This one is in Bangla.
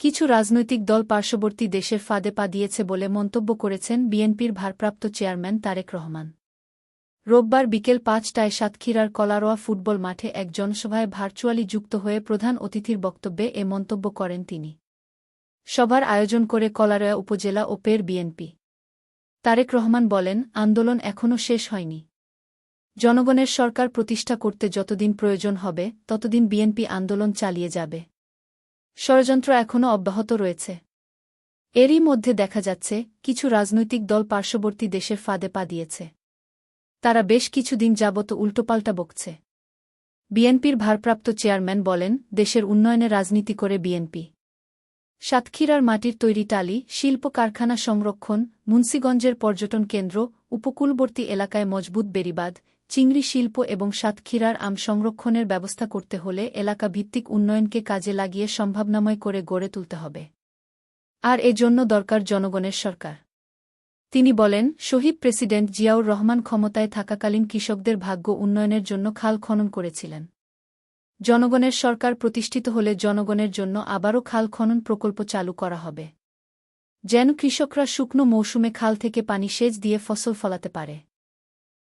কিছু রাজনৈতিক দল পার্শ্ববর্তী দেশের ফাঁদে পা দিয়েছে বলে মন্তব্য করেছেন বিএনপির ভারপ্রাপ্ত চেয়ারম্যান তারেক রহমান। রোববার বিকেল পাঁচটায় সাতক্ষীরার কলারোয়া ফুটবল মাঠে এক জনসভায় ভার্চুয়ালি যুক্ত হয়ে প্রধান অতিথির বক্তব্যে এ মন্তব্য করেন তিনি। সভার আয়োজন করে কলারোয়া উপজেলা ও পের বিএনপি। তারেক রহমান বলেন, আন্দোলন এখনও শেষ হয়নি। জনগণের সরকার প্রতিষ্ঠা করতে যতদিন প্রয়োজন হবে, ততদিন বিএনপি আন্দোলন চালিয়ে যাবে। ষড়যন্ত্র এখনও অব্যাহত রয়েছে। এরই মধ্যে দেখা যাচ্ছে, কিছু রাজনৈতিক দল পার্শ্ববর্তী দেশের ফাঁদে পা দিয়েছে। তারা বেশ কিছুদিন যাবত উল্টোপাল্টা বকছে। বিএনপির ভারপ্রাপ্ত চেয়ারম্যান বলেন, দেশের উন্নয়নে রাজনীতি করে বিএনপি। সাতক্ষীরার মাটির তৈরি টালি, শিল্প কারখানা সংরক্ষণ, মুন্সীগঞ্জের পর্যটন কেন্দ্র, উপকূলবর্তী এলাকায় মজবুত বেড়িবাঁধ চিংড়ি শিল্প এবং সাতক্ষীরার আম সংরক্ষণের ব্যবস্থা করতে হলে এলাকা ভিত্তিক উন্নয়নকে কাজে লাগিয়ে সম্ভাবনাময় করে গড়ে তুলতে হবে। আর এজন্য দরকার জনগণের সরকার। তিনি বলেন, শহীদ প্রেসিডেন্ট জিয়াউর রহমান ক্ষমতায় থাকাকালীন কৃষকদের ভাগ্য উন্নয়নের জন্য খাল খনন করেছিলেন। জনগণের সরকার প্রতিষ্ঠিত হলে জনগণের জন্য আবারও খাল খনন প্রকল্প চালু করা হবে। যেন কৃষকরা শুকনো মৌসুমে খাল থেকে পানি সেচ দিয়ে ফসল ফলাতে পারে।